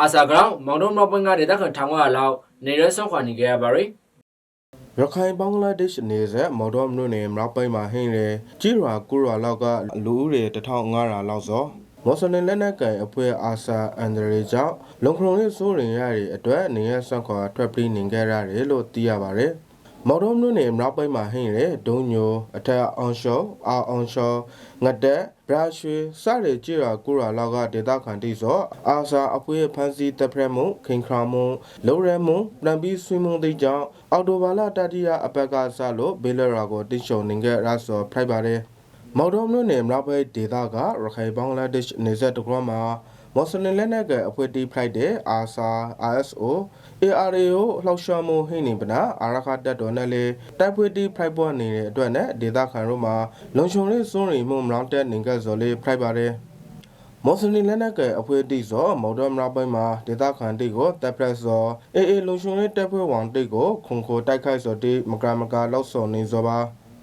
အာဆာကောင်မောင်တော်မပွင့်ကဒေသခံထောင်ကလောက်နေရဲဆောက်ခွာနေကြရပါရီရခိုင်ဘင်္ဂလားဒေ့ရှ်နေဆက်မော်တော်မြို့နယ်မြောက်ပိုင်းမှာဟင်းလေကြီးရွာကူရွာလောက်ကလူဦးရေ1500လောက်စောမော်စလင်လက်နက်ကန်အဖွဲ့အာဆာအန်ဒရီကြောင့်လုံခရုံလေးစိုးရင်ရတဲ့အတွက်နေရဆွန့်ခွာထွက်ပြေးနေကြရတယ်လို့သိရပါတယ်။ မော်တော်မြို့နယ်မြောက်ပိုင်းမှာဟင်းလေဒုံညိုအထက်အောင်ရှောအာအောင်ရှောငတက်ဘရာရွှေစတဲ့ကြီးရွာကူရွာလောက်ကဒေသခံတိစောအာဆာအဖွဲ့ဖန်စီတပ်ဖရက်မှုခင်ခရာမှုလုံရဲမှုပြန်ပြီးဆွေးမှုသိကြောင့်အော်တိုဘာလတတိယအပတ်ကစလို့ဘေးလရာကိုတိရှုံနေကြရဆိုဖိုက်ပါတယ်မော်တော်မြို့နယ်မြောက်ပိုင်းဒေသကရခိုင်ဘင်္ဂလားဒေ့ရှ်နေဆက်တကွမှာ မွတ်စလင်လက်နက်ကအဖွဲ့တီးဖိုက်တဲ့အာဆာ RSO ARAO လှောက်ရှာမှုဟိနေပနာအာရခတက်တော်နဲ့လေတိုက်ပွဲတီးဖိုက်ပေါ်နေတဲ့အတွက်နဲ့ဒေသခံတို့မှာလုံခြုံရေးစိုးရိမ်မှုမလောင်တဲ့နေကဇော်လေးဖိုက်ပါတယ်မော်စလင်လက်နက်ကအဖွဲ့တီးစောမော်တော်မြောက်ပိုင်းမှာဒေသခံတီကိုတပ်ပရက်စောအေအေလုံခြုံရေးတပ်ဖွဲ့ဝန်တီကိုခုံခိုတိုက်ခိုက်စောတီမကမကလောက်စောနေစောပါ